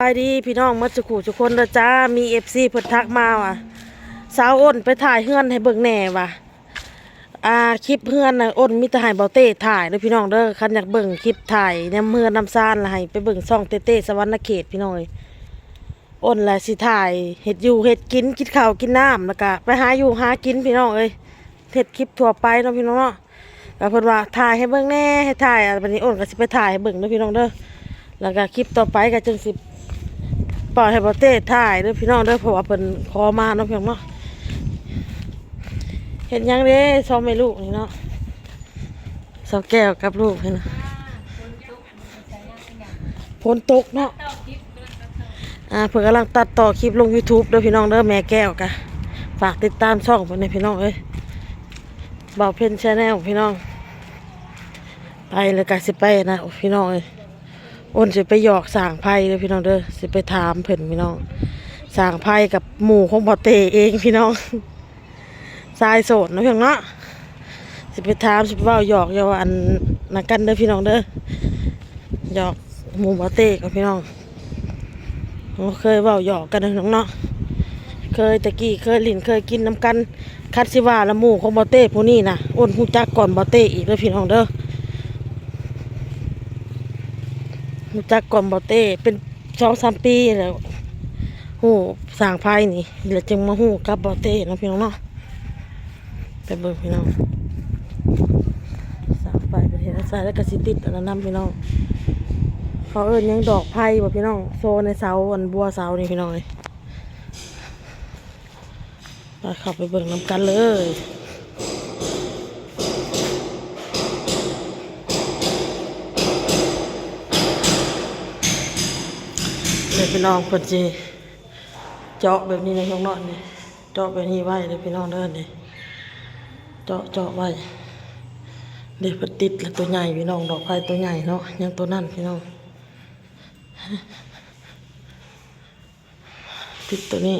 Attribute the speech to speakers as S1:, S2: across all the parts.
S1: ไปดีพี่น้องมัดสุขุทุกคนนะจ้ามีเอฟซีเพิ่นทักมาว่ะสาวอ้นไปถ่ายเฮือนให้เบิ่งแหน่ว่ะอ่าคลิปเฮือนนะอ้นมีแต่ให้เบาเต้ถ่ายเด้อพี่น้องเด้อคันอยากเบิ่งคลิปถ่ายแนมเฮือนน้ำซ่านละให้ไปเบิ่งช่องเต้เต้สวรรณเขตพี่น้องเอ้ยอ้นแหละสิถ่ายเฮ็ดอยู่เฮ็ดกินกินข้าวกินน้ำแล้วก็ไปหาอยู่หากินพี่น้องเอ้ยเฮ็ดคลิปทั่วไปเนาะพี่น้องเนาะก็เพิ่นว่าถ่ายให้เบิ่งแหน่ให้ถ่ายอะบัดนี้อ้นก็สิไปถ่ายให้เบิ่งเด้อพี่น้องเด้อแล้วก็คลิปต่อไปก็จังสิ ปล่อยให้ประเทศถ่ายเด้อพี่น้องเด้อเพราะว่าเพิ่นขอมาเนาะพี่น้องเนาะเห็นยังเด้ซอมไม่ลูกนี่เนาะสาวแก้วกับลูกนี่นะฝนตกเนาะอ่าเพิ่นกำลังตัดต่อคลิปลง YouTube เด้อพี่น้องเด้อแม่แก้วกะฝากติดตามช่องเพิ่นให้พี่น้องเอ้ยเบาวเพนชาแนลพี่น้อง ไปเลยกะสิไปนะพี่น้องเอ้ย อ้นสิไปหยอกสางไพ่เลยพี่น้องเด้อสิไปถามเพิ่นพี่น้องสางไพ่กับหมู่ของพ่อเตเองพี่น้องสายโสดนะเพียงเนาะสิไปถามสิไปเว้าหยอกอย่าวอันนักกันเด้อพี่น้องเด้อหยอกหมู่พ่อเตกับพี่น้องเคยเว้าหยอกกันเพี่น้องเนาะเคยตะกี้เคยลินเคยกินน้ำกันคัดสิว่าละหมู่ของพ่อเต้ผู้นี้นะอ้นฮู้จักก่อนพ่อเต้อีกเด้อพี่น้องเด้อ รู้จักก่อนบอเต้เป็นสองสามปีแล้วหูสางไพ่นี่เดี๋ยวจึงมาหูกับบอเต้นะพี่น้องเนาะไปเบิ่งพี่น้องสางไฟประเทศอาศัยแล้วก็สิติดอันนั้นนำพี่น้องเขาเอิ้นหยังดอกไผ่บ่พี่น้องโซในเสาอันบัวเสานี่พี่น้องเลยไปข้าไปเบิ่งน้ำกันเลย พี่น้องเพิ่นสิเจาะแบบนี้ในข้างนอกนี่เจาะแบบนี้ไว้เลยพี่น้องเด้อนี่เจาะเจาะไว้เดี๋ยวพติดแล้วตัวใหญ่พี่น้องดอกไผ่ตัวใหญ่เนาะยังตัวนั่นพี่น้องติดตัวนี้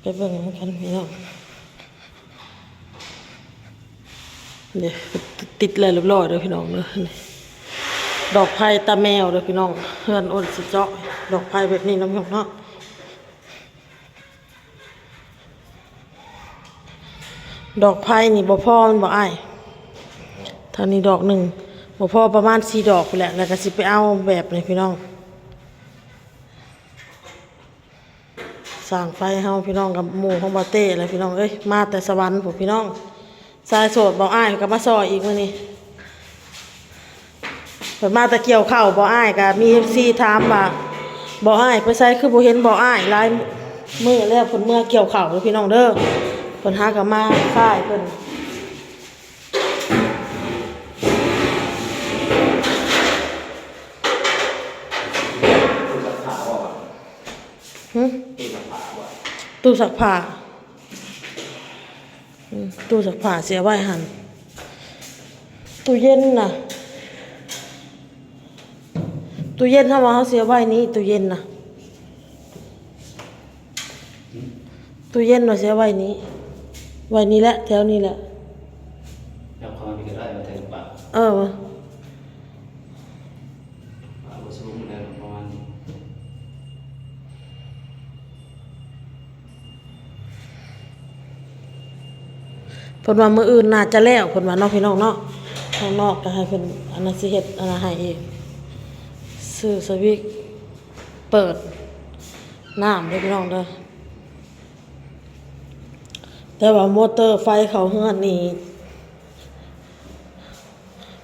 S1: ไปเบิ่งมันกันพี่น้องเดี๋ยวติดแล้วเรียบร้อยเด้อพี่น้องเด้อนี่ ดอกไผ่ตาแมวเด้อพี่น้องเพื่อนอ้นสิเจาะดอกไผ่แบบนี้น้ำหยกเนาะดอกไผ่นี่บ่พอมันบ่อ้ายเท่านี้ดอกหนึ่งบ่พ่อประมาณสี่ดอกไปแหละแล้วก็สิไปเอาแบบนี้พี่น้องสร้างไฟเฮาพี่น้องกับหมู่ของบ่เต้อะไรพี่น้องเอ้ยมาแต่สวรรค์ผมพี่น้องสายโสดบ่อ้ายก็มาซอยอีกมื้อนี้ เปิดมาตะเกียวเข้าวบ่อ้ายก็มีซีถามว่าบ่อ้ายไปใส่คือบ่เห็นบ่อ้ายหลายมื้อแล้วเพิ่นเมื่อเกี่ยวข้าวเด้อพี่น้องเด้อเพิ่นหาก็มาค่ายเพิ่นหึตู้ซักผ้าอืมตู้ซักผ้าเสียไว้หั่นตู้เย็นน่ะ ตู้เย็นถ้าว่าเขาเสียไว้นี้ตู้เย็นนะตู้เย็นเราเสียไว้นี้ ไว้นี้แหละแถวนี้แหละ
S2: แล้วความเป็นได้มาแทนปาก
S1: เออ
S2: ปากบทสรุปแล้วประมาณนี้
S1: เพิ่นว่ามื้ออื่นน่าจะแล้วเพิ่นว่าเนาะพี่น้องเนาะข้างนอกก็ให้เพิ่นอันนั้นสิเฮ็ดอันนั้นให้อีก ซื้อสวิกเปิดน้ำเด้อพี่น้องเด้อแต่ว่ามอเตอร์ไฟเขาเฮือนนี่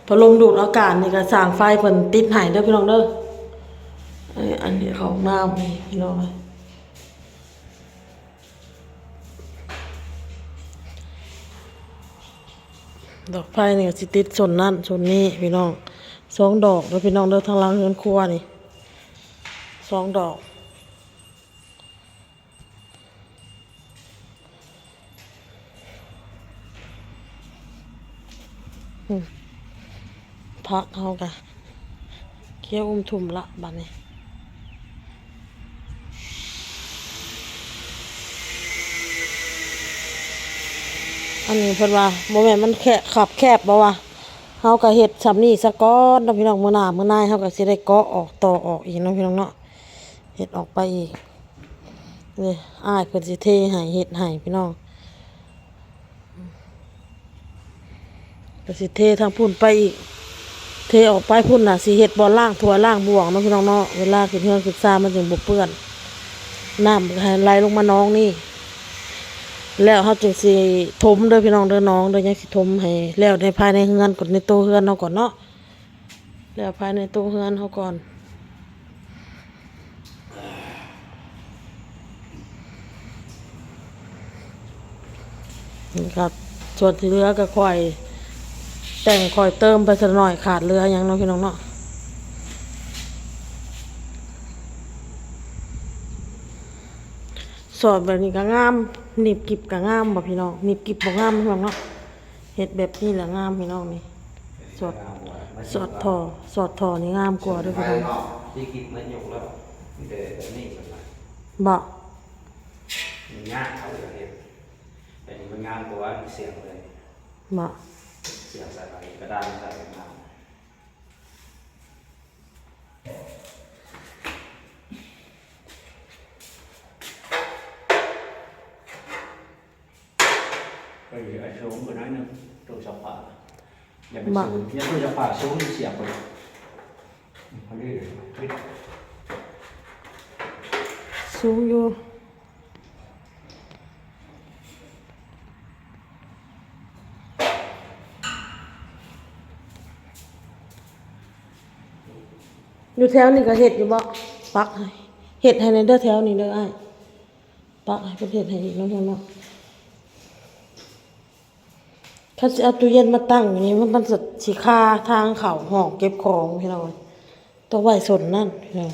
S1: พัดลมดูดอากาศนี่ก็สร้างไฟเพิ่นติดให้เด้อพี่น้องเด้อไออันนี้เของน้ำนี่พี่น้องเอ้ยดอกไผ่นี่ก็สิติดส่วนนั่นส่วนนี้พี่น้อง สองดอกแล้วพี่น้องเดินทางลังเฮือนครัวนี่สองดอกพักเขากะเคี้ยวอุ้มทุ่มละบัดนี้อันนี้เพิ่นว่าบ่แม่มันแคบขับแคบบ่ว่า เฮาก็เฮ็ดสำนี้ซะก่อนเนาะพี่น้องมื้อหน้ามื้อหน้าเฮาก็สิได้เกาะออกต่อออกอีกเนาะพี่น้องเนาะเฮ็ดออกไปอีกนี่อ้ายเพิ่นสิเทให้เฮ็ดให้พี่น้องเพิ่นสิเททางพุ่นไปอีก เทออกไปพุ่นน่ะสิเฮ็ดบ่อล่างถั่วล่างบวงเนาะพี่น้องเนาะเวลาขึ้นเฮือนขึ้นซ่ามันจึงบ่เปื้อนน้ำไหลลงมาน้องนี่ แล้วเฮาจึงสิถมเด้อพี่น้องเด้อน้องเด้อยังสิถมให้แล้วในภายในเฮือนก่อนในโตเฮือนเฮาก่อนเนาะแล้วภายในโตเฮือนเฮาก่อนนี่ครับส่วนที่เหลือก็ค่อย แต่งค่อยเติมไปสักหน่อยขาดเหลือยังเนาะพี่น้องเนาะ สอดแบบนี้ก็งามหนีบกิบก็งามบ่พี่น้องหนีบกิบบ่งามพี่น้องเนาะเฮ็ดแบบนี้แหละงามพี่น้องนี่สอดสอดทอสอดทอนี่งามกว่าเด้วยพี่น้อง
S2: ที่กินมันยกแล้วมีแต่แบบนี้มันมา
S1: บ่
S2: มันง่ายเขาเลยเห็นแต่นี่มันงามกว่ามีเสียงเลย
S1: บ่
S2: เสียงใส่ไปกระดานใส่ไปงามไปอยู่ไอ้ สูงกว่าน้อยหนึงตัวชาวป่าอย่าไปสูงอย่าตัวชาวป่าสูงเสียบไปเขาเรียกอะไร
S1: สูงอยู่อยู่แถวนี้ก็เฮ็ดอยู่บ่ปักให้เฮ็ดให้ในเด้อแถวนี้เด้ออ้ายปักให้เพิ่นเฮ็ดให้อีกเนาะพี่น้องเนาะ ถ้าสิเอาตู้เย็นมาตั้งอย่างนี้มันมันสิสิคาทางเขาห้องเก็บของพี่น้องต้องไว้สนนั่นพี่น้อง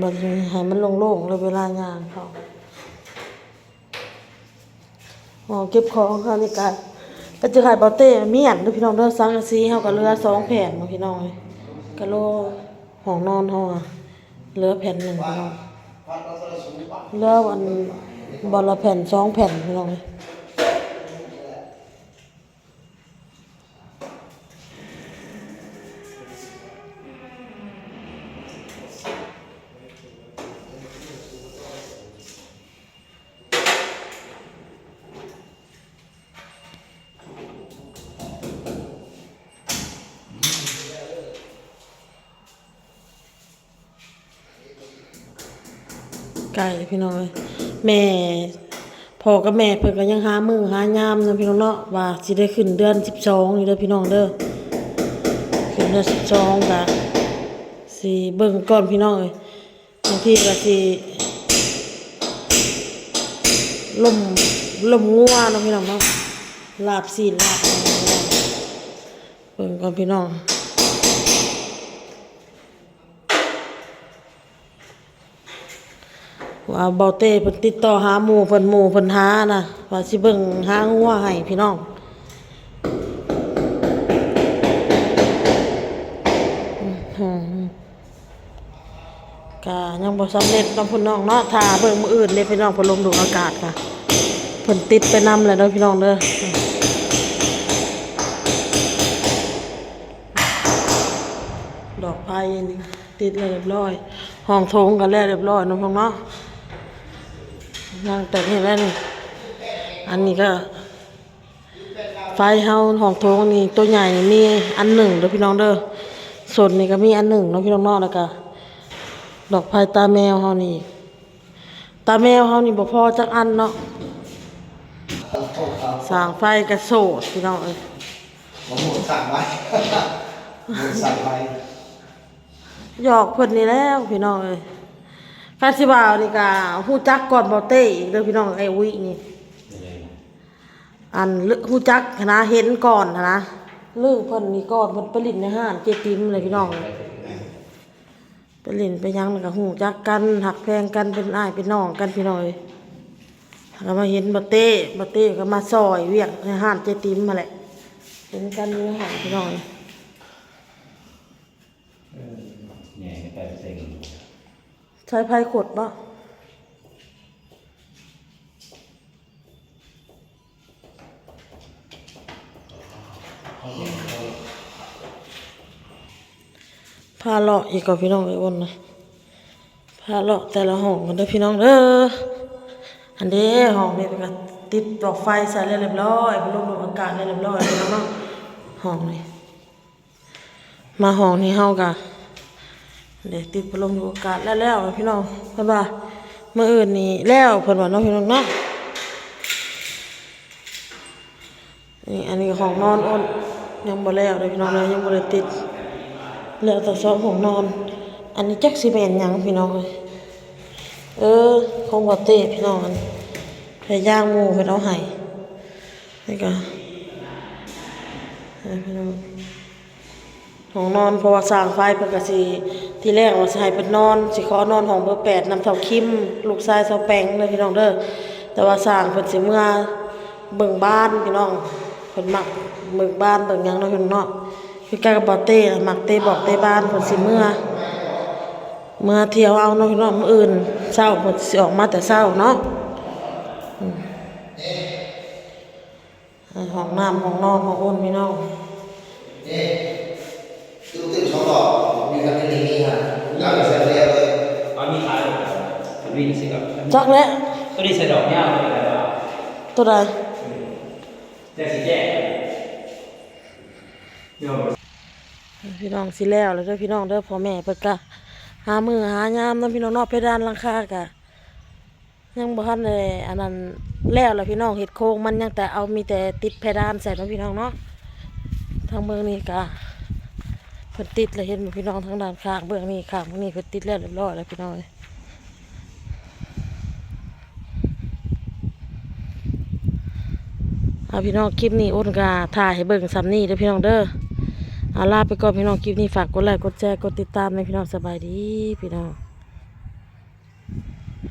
S1: บัดนี้ให้มันโล่งๆเลยเวลางานเขาอ๋อเก็บของเขานี่กันก็จะขายเบาเต้เมียนด้อพี่น้องเด้อสังกะสีเฮาก็เหลือสองแผ่นเนาพี่น้องเอ้ยกะโลห้องนอนเฮาอเหลือแผ่นหนึ่งพี่น้องเหลือวันบอละแผ่นสองแผ่นพี่น้องเอ้ย ก่พี่น้องเอ้ยแม่พ่อกับแม่เพิ่นก็ยังหามือหายามนะพี่น้องเนาะว่าสิได้ขึ้นเดือน12นี่เด้อพี่น้องเด้อขึ้นเดือน12ก็สิเบิ่งก่อนพี่น้องเอ้ยบางทีก็สิลมลมงัวนะพี่น้องเนาะลาบซีลาบเนาะเบิ่งก่อนพี่น้อง ว่าเบาเต้เพิ่นติดต่อหาหมู่เพิ่นหมู่เพิ่นหาน่ะว่าสิเบิ่งหางัวให้พี่น้องก็ยังบ่สำเร็จกับพี่น้องเนาะถ้าเบิ่งมื้ออื่นเด้พี่น้องเพิ่นลมดูอากาศค่ะเพิ่นติดไปนำแล้วเด้อพี่น้องเด้อดอกไผ่นี่ติดแล้วเรียบร้อย ห้องโถงก็แล้วเรียบร้อยเนาะพ้องเนาะ นั่งแต่นี่แล้วนี่อันนี้ก็ ไฟเฮาห้องโถงนี่ตัวใหญ่นี่มีอันหนึ่งเด้อพี่น้องเด้อส่วนนี่ก็มีอันหนึ่งเนาะพี่น้องเนาะแล้วก็ดอกไผ่ตาแมวเฮานี่ตาแมวเฮานี่บ่พอจักอันเนาะสร้างไฟกระโสดพี่น้องเอ้ย
S3: ผมหมุนสั่งไว้หมุนสั่งไว้
S1: หยอกเพิ่นนี่แล้วพี่น้องเอ้ย คาสิบ่าวนี่ก็ฮู้จักก่อนบ่เต้อีกเด้อพี่น้องไอ้วินี่ อันลึฮู้จักนะเห็นก่อนนะเรื่องเพิ่นนี่ก่อนเพิ่นไปลินในห้านเจติมเลยพี่น้องไปลินไปยังแล้วก็ฮู้จักกันหักแพงกันเป็นอ้ายเป็นน้องกันพี่น้องเอ้ยก็มาเห็นบ่เต้บ่เต้ก็มาซอยเวียกในห้านเจติมมาแหละเห็นกันอยู่ในห้านพี่น้องเอ้ย
S2: เนี่ยไปเซ็ง
S1: ใช้ไผขดบ่พาเลาะอีกกับพี่น้องไอ้อ้นนะพาเลาะแต่ละห้องกันด้พี่น้องเด้ออันเด้ห้องนี้ก็ติดปลอกไฟใส่เรียบร้อยพัดลมดูดอากาศเรียบร้อยพี่น้องห้องนี้มาห้องนี้เฮากะ เด็กติดพัดลมดูอากาศแล้วแล้วพี่น้องเพิ่นว่ามื้ออื่นนี่แล้วเพิ่นว่าเนาะพี่น้องเนาะนี่อันนี้ห้องนอนอ้นยังบ่แล้วเด้อพี่น้องเลยยังบ่ได้ติดแล้วแต่ซอกห้องนอน อันนี้จักสิเป็นยังพี่น้องเอ้ยเออคงบ่เตะพี่น้องมันไปย่างหมูเพิ่นเอาให้นี่ก็ให้พี่น้องห้องนอนเพราะว่าสร้างไฟเพิ่นก็สิ ที่แรกว่าสิให้เพิ่นนอนสิขอนอนห้องเบอร์8นำเท่าคิม ลูกชายเซาแปงเด้อพี่น้องเด้อแต่ว่าสร้างเพิ่นสิเมื่อเบิ่งบ้านพี่น้องเพิ่นมักเบิ่งบ้านเบิ่งหยังเนาะพี่น้องเนาะคือการกับบ่เต้น่ะมักเต้บอกเต้บ้านเพิ่นสิเมื่อเมื่อเที่ยวเอาเนาะพี่น้องมื้ออื่นเช้าเพิ่นสิออกมาแต่เช้าเนาะห้องน้ำห้องนอนห้องอ้นพี่น้อง
S3: ตื้อตื้อสองดอกมีกันในนี้ฮะแล้วก็ใส่เรียบเลย
S2: เอามีขายหมดแล้วมันวิ่งสิครับ
S1: จักแล้ว
S2: ตัวนี้ใส่ดอกยาวเลยอะไรวะ
S1: ตัวใด
S2: แต่สีแยกเดี๋ยว
S1: พี่น้องสิแล้วแล้วเด้อพี่น้องเด้อพ่อแม่เพิ่นก็หามือหายามเนาะพี่น้องเนาะเพดานหลังคากะยังบ่ทันได้อันนั้นแล้วแล้วพี่น้องเฮ็ดโครงมันยังแต่เอามีแต่ติดเพดานใส่เนาะพี่น้องเนาะทางเมืองนี้ก็ เพิ่นติดเลยเห็นพี่น้องทางด้านข้างเบื้องนี้ข้างเบื้องนี้เพิ่นติดแล้วเรียบร้อยแล้วพี่น้องเอาพี่น้องคลิปนี้อ้นกาถ่ายให้เบิ่งซ้ำนี่เด้อพี่น้องเด้อเอาลาไปก่อนพี่น้องคลิปนี้ฝากกดไลค์กดแชร์กดติดตามในพี่น้องสบายดีพี่น้อง